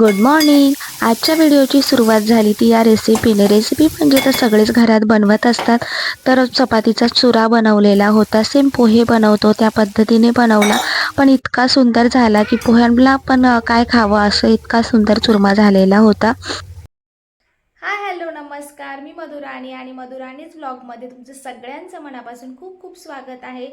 Good morning आजच्या व्हिडिओची सुरुवात झाली ती या रेसिपीने रेसिपी म्हणजे तर सगळेच घरात बनवत असतात. तर चपातीचा चुरा बनवलेला होता. सेम पोहे बनवतो त्या पद्धतीने बनवला. पण इतका सुंदर झाला की पोह्यांना पण काय खावं असं इतका सुंदर चुरमा झालेला होता. हाय हॅलो नमस्कार. मी मधुराणी आणि मधुराणीच ब्लॉगमध्ये तुमचं सगळ्यांचं मनापासून खूप खूप स्वागत आहे.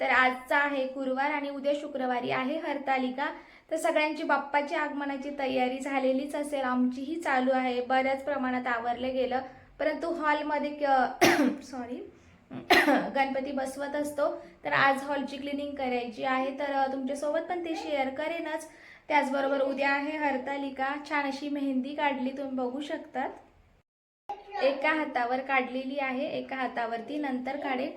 तर आजचा आहे गुरुवार आणि उद्या शुक्रवारी आहे हरतालिका. तर सगळ्यांची बाप्पाची आगमनाची तयारी झालेलीच असेल आमचीही चालू आहे. बऱ्याच प्रमाणात आवरलं गेलं. परंतु हॉलमध्ये क सॉरी गणपती बसवत असतो. तर आज हॉलची क्लिनिंग करायची आहे. तर तुमच्यासोबत पण ते शेअर करेनच. त्याचबरोबर उद्या आहे हरतालिका. छान अशी मेहंदी काढली तुम्ही बघू शकतात. एका हातावर काढलेली आहे एका हातावरती नंतर काढेल.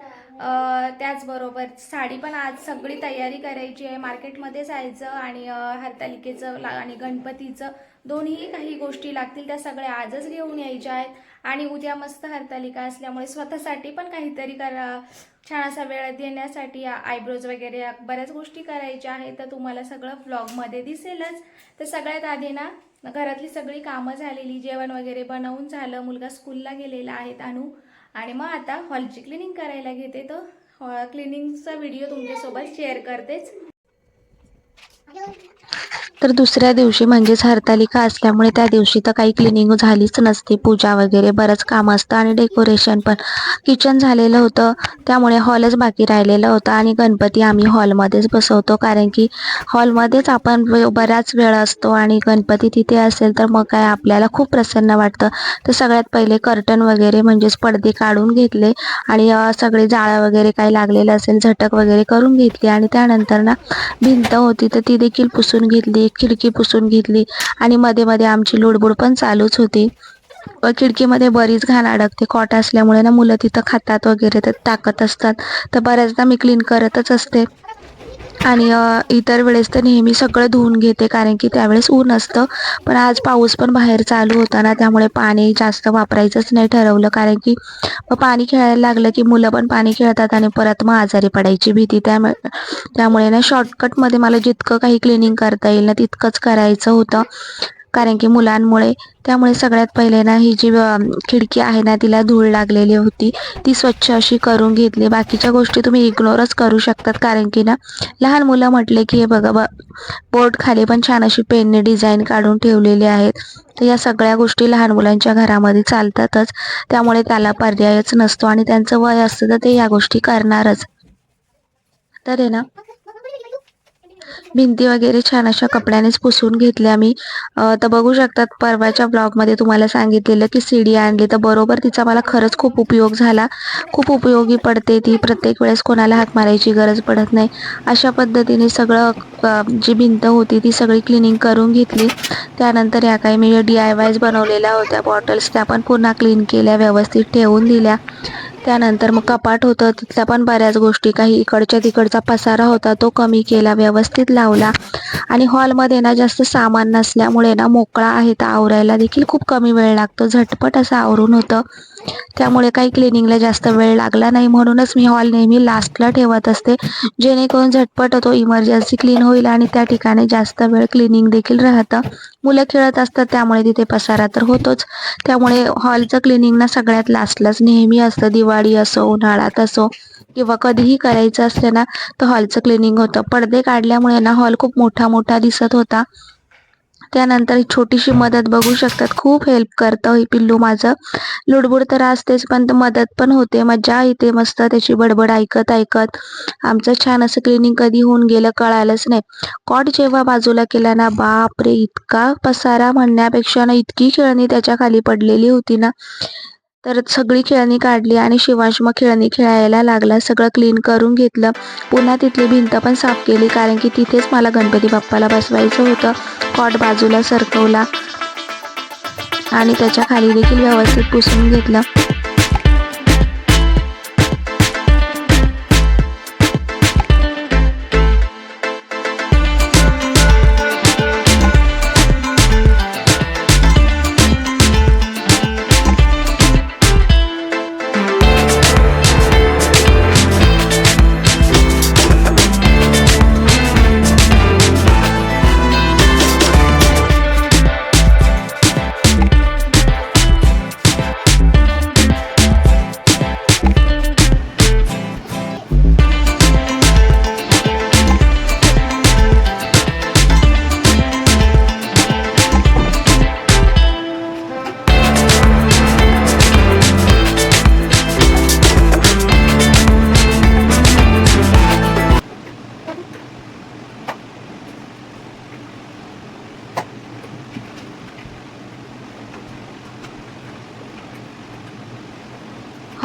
त्याचबरोबर साडी पण आज सगळी तयारी करायची आहे. मार्केटमध्ये जायचं आणि हरतालिकेचं आणि गणपतीचं दोन्ही काही गोष्टी लागतील त्या सगळ्या आजच घेऊन यायच्या आहेत. आणि उद्या मस्त हरतालिका असल्यामुळे स्वतःसाठी पण काहीतरी करा छान असा वेळ देण्यासाठी आयब्रोज वगैरे बऱ्याच गोष्टी करायच्या आहेत. तर तुम्हाला सगळं ब्लॉगमध्ये दिसेलच. तर सगळ्यात आधी ना घरातली सगळी कामं झालेली जेवण वगैरे बनवून झालं मुलगा स्कूलला गेलेला आहे अनु आणि मग आता हॉलची क्लिनिंग करायला घेते तर हॉ क्लिनिंगचा व्हिडिओ तुमच्यासोबत शेअर करतेच. तर दुसऱ्या दिवशी म्हणजेच हरतालिका असल्यामुळे त्या दिवशी तर काही क्लिनिंग झालीच नसते. पूजा वगैरे बरंच काम असतं आणि डेकोरेशन पण. किचन झालेलं होतं त्यामुळे हॉलच बाकी राहिलेलं होतं आणि गणपती आम्ही हॉलमध्येच बसवतो. कारण की हॉलमध्येच आपण बराच वेळ असतो आणि गणपती तिथे असेल तर मग काय आपल्याला खूप प्रसन्न वाटतं. तर सगळ्यात पहिले कर्टन वगैरे म्हणजेच पडदे काढून घेतले आणि सगळे जाळं वगैरे काही लागलेलं असेल झटक वगैरे करून घेतली आणि त्यानंतर ना भिंत होती तर ती देखील पुसून पुसून घेतली खिडकी पुसून घेतली आणि मध्ये मध्ये आमची लुडबुड पण चालूच होती. व खिडकीमध्ये बरीच घाण अडकते. कॉट असल्यामुळे ना मुलं तिथं खातात वगैरे तर टाकत असतात. तर बऱ्याचदा मी क्लीन करतच असते. आणि इतर वेळेस तर नेहमी सगळं धुवून घेते कारण की त्यावेळेस ऊन असतं. पण आज पाऊस पण बाहेर चालू होता ना त्यामुळे पाणी जास्त वापरायचंच नाही ठरवलं. कारण की पाणी खेळायला लागलं की मुलं पण पाणी खेळतात आणि परत मग आजारी पडायची भीती. त्यामुळे त्यामुळे ना शॉर्टकटमध्ये मला जितकं काही क्लिनिंग करता येईल ना तितकंच करायचं होतं. कारण की मुलांमुळे त्यामुळे सगळ्यात पहिले ना ही जी खिडकी आहे ना तिला धूळ लागलेली होती. ती स्वच्छ अशी करून घेतली. बाकीच्या गोष्टी तुम्ही इग्नोरच करू शकतात. कारण की ना लहान मुलं म्हटले की हे बघा ब बोर्ड खाली पण छान अशी पेनने डिझाईन काढून ठेवलेली आहेत. तर या सगळ्या गोष्टी लहान मुलांच्या घरामध्ये चालतातच. त्यामुळे त्याला पर्यायच नसतो आणि त्यांचं वय असतं तर ते या गोष्टी करणारच. तर आहे ना भिंती वगैरे छान अशा कपड्यानेच पुसून घेतल्या मी. तर बघू शकतात परवाच्या ब्लॉगमध्ये तुम्हाला सांगितलेलं की सीडी आणली तर बरोबर तिचा मला खरंच खूप उपयोग झाला. खूप उपयोगी पडते ती प्रत्येक वेळेस कोणाला हाक मारायची गरज पडत नाही. अशा पद्धतीने सगळं जी भिंत होती ती सगळी क्लिनिंग करून घेतली. त्यानंतर या काही मी डी आय वायज बनवलेल्या होत्या बॉटल्स त्या पण पुन्हा क्लीन केल्या व्यवस्थित ठेवून दिल्या. त्यानंतर मग कपाट होतं. तिथल्या पण बऱ्याच गोष्टी. काही इकडच्या तिकडचा पसारा होता तो कमी केला व्यवस्थित लावला. आणि हॉलमध्ये ना जास्त सामान नसल्यामुळे ना मोकळा आहे तर आवरायला देखील खूप कमी वेळ लागतो. झटपट असं आवरून होतं. त्यामुळे काही क्लिनिंगला जास्त वेळ लागला नाही. म्हणूनच मी हॉल नेहमी लास्टला ठेवत असते. जेणेकरून झटपट तो इमर्जन्सी क्लीन होईल आणि त्या ठिकाणी जास्त वेळ क्लिनिंग देखील राहतं. मुलं खेळत असतात त्यामुळे तिथे पसारा तर होतोच. त्यामुळे हॉलचं क्लिनिंग ना सगळ्यात लास्टलाच नेहमी असतं. दिवाळी असो उन्हाळ्यात असो किंवा कधीही करायचं असलं ना तर हॉलचं क्लिनिंग होतं. पडदे काढल्यामुळे ना हॉल खूप मोठा मोठा दिसत होता. त्यानंतर ही छोटीशी मदत बघू शकतात. खूप हेल्प करतं हे पिल्लू माझं. लुडबुड तर असतेच पण मदत पण होते. मजा येते मस्त त्याची बडबड ऐकत ऐकत. आमचं छान असं क्लिनिंग कधी होऊन गेलं कळालंच नाही. कॉट जेव्हा बाजूला केला ना बापरे! इतका पसारा म्हणण्यापेक्षा ना इतकी खेळणी त्याच्याखाली पडलेली होती ना. तर सगळी खेळणी काढली आणि शिवांश मग खेळणी खेळायला लागला. सगळं क्लीन करून घेतलं. पुन्हा तिथली भिंत पण साफ केली कारण की तिथेच मला गणपती बाप्पाला बसवायचं होतं. कॉट बाजूला सरकवला आणि त्याच्याखाली देखील व्यवस्थित पुसून घेतलं.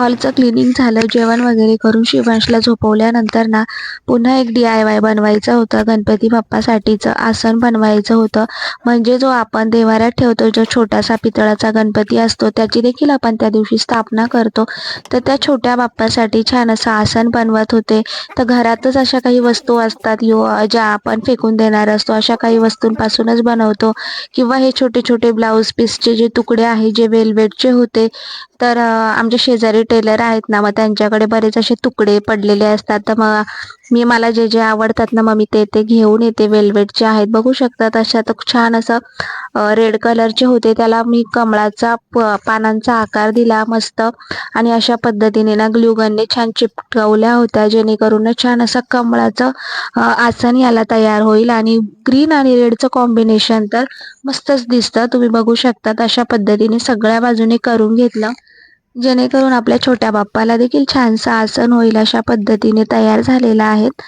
हॉलचं क्लिनिंग झालं. जेवण वगैरे करून शिवांशला झोपवल्यानंतर ना पुन्हा एक डी आय वाय बनवायचं होतं. गणपती बाप्पासाठीचं आसन बनवायचं होतं. म्हणजे जो आपण देवाऱ्यात ठेवतो जो छोटासा पितळाचा गणपती असतो त्याची देखील आपण त्या दिवशी स्थापना करतो. तर त्या छोट्या बाप्पासाठी छान असं आसन बनवत होते. तर घरातच अशा काही वस्तू असतात यो ज्या आपण फेकून देणार असतो. अशा काही वस्तूंपासूनच बनवतो. किंवा हे छोटे छोटे ब्लाऊज पीसचे जे तुकडे आहे जे वेलवेटचे होते तर आमच्या शेजारी टेलर आहेत ना मग त्यांच्याकडे बरेच असे तुकडे पडलेले असतात. तर मग मी मला जे जे आवडतात ना मग मी ते ते घेऊन येते. वेलवेटचे आहेत बघू शकतात अशा. तर छान असं रेड कलरचे होते. त्याला मी कमळाचा प- पानांचा आकार दिला मस्त. आणि अशा पद्धतीने ना ग्लुगनने छान चिपकवल्या होत्या. जेणेकरून छान असं कमळाचं आसन याला तयार होईल. आणि ग्रीन आणि रेडचं कॉम्बिनेशन तर मस्तच दिसतं. तुम्ही बघू शकतात अशा पद्धतीने सगळ्या बाजूने करून घेतलं. जेणेकरून आपल्या छोट्या बाप्पाला देखील छानसं आसन होईल अशा पद्धतीने तयार झालेला आहेत.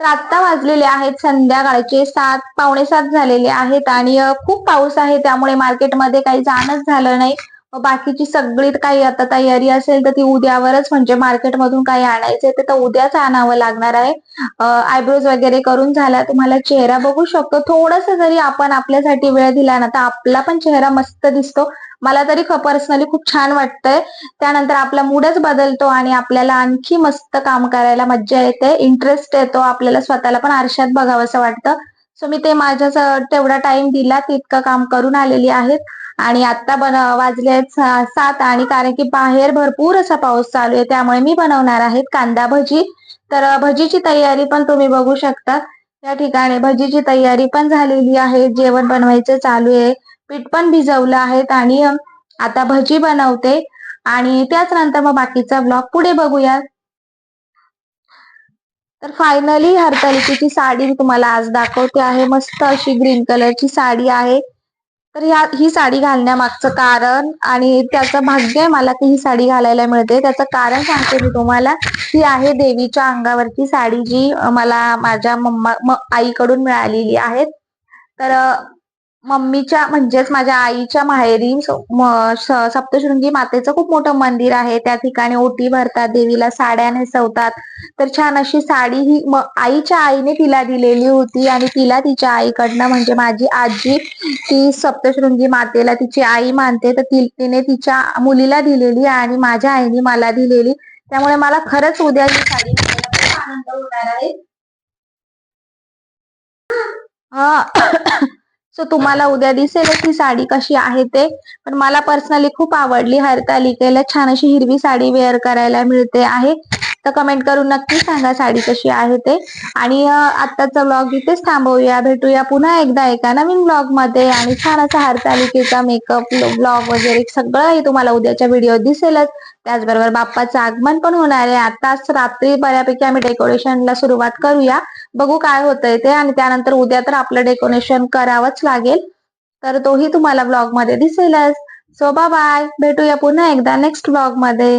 तर आत्ता वाजलेले आहेत संध्याकाळचे सात पावणे सात झालेले आहेत आणि खूप पाऊस आहे त्यामुळे मार्केटमध्ये काही जाणंच झालं नाही. बाकीची सगळी काही आता तयारी असेल तर ती उद्यावरच म्हणजे मार्केटमधून काही आणायचे ते तर उद्याच आणावं लागणार आहे. आयब्रोज वगैरे करून झाला तुम्हाला चेहरा बघू शकतो. थोडस जरी आपण आपल्यासाठी वेळ दिला ना तर आपला पण चेहरा मस्त दिसतो. मला तरी पर्सनली खूप छान वाटतंय. त्यानंतर आपला मूडच बदलतो आणि आपल्याला आणखी मस्त काम करायला मज्जा येते. इंटरेस्ट येतो. आपल्याला स्वतःला पण आरशात बघावंसं वाटतं. सो मी ते माझ्या तेवढा टाइम दिला तितकं काम करून आलेली आहेत. आणि आता बन वाजले आहेत सात आणि कारण की बाहेर भरपूर असा पाऊस चालू आहे त्यामुळे मी बनवणार आहे कांदा भजी. तर भजीची तयारी पण तुम्ही बघू शकता. या ठिकाणी भजीची तयारी पण झालेली आहे जेवण बनवायचं चालू आहे. पीठ पण भिजवलं आहेत आणि आता भजी बनवते. आणि त्याच नंतर मग बाकीचा ब्लॉग पुढे बघूया. तर फायनली हरतालिकेची साडी मी तुम्हाला आज दाखवते आहे. मस्त अशी ग्रीन कलरची साडी आहे. तर ह्या ही साडी घालण्यामागचं कारण आणि त्याचं भाग्य आहे मला की ही साडी घालायला मिळते. त्याचं कारण सांगते मी तुम्हाला ही आहे देवीच्या अंगावरची साडी जी मला माझ्या मम्मा म- आईकडून मिळालेली आहे तर मम्मीच्या म्हणजेच माझ्या आईच्या माहेरी सप्तशृंगी मातेचं खूप मोठं मंदिर आहे. त्या ठिकाणी ओटी भरतात देवीला साड्या नेसवतात. तर छान अशी साडी ही आईच्या आईने तिला दिलेली होती आणि तिला तिच्या आईकडनं म्हणजे माझी आजी ती सप्तशृंगी मातेला तिची आई मानते तर ती तिने तिच्या मुलीला दिलेली आणि माझ्या आईने मला दिलेली. त्यामुळे मला खरंच उद्या ही साडी खूप आनंद होणार आहे. हा सो तुम्हाला उद्या दिसेलच ही साडी कशी आहे ते. पण मला पर्सनली खूप आवडली हरतालिकेला. छान अशी हिरवी साडी वेअर करायला मिळते आहे. तर कमेंट करून नक्की. सांगा साडी कशी आहे ते. आणि आत्ताचा ब्लॉग इथेच थांबवूया. भेटूया पुन्हा एकदा एका नवीन ब्लॉगमध्ये. आणि छान असा हरतालिकेचा मेकअप ब्लॉग वगैरे सगळं हे तुम्हाला उद्याच्या व्हिडिओ दिसेलच. त्याचबरोबर बाप्पाचं आगमन पण होणार आहे. आताच रात्री बऱ्यापैकी आम्ही डेकोरेशनला सुरुवात करूया. बघू काय होतंय ते. आणि त्यानंतर उद्या तर आपलं डेकोरेशन करावंच लागेल. तर तोही तुम्हाला ब्लॉगमध्ये दिसेलच. सो बाय भेटूया पुन्हा एकदा नेक्स्ट ब्लॉगमध्ये.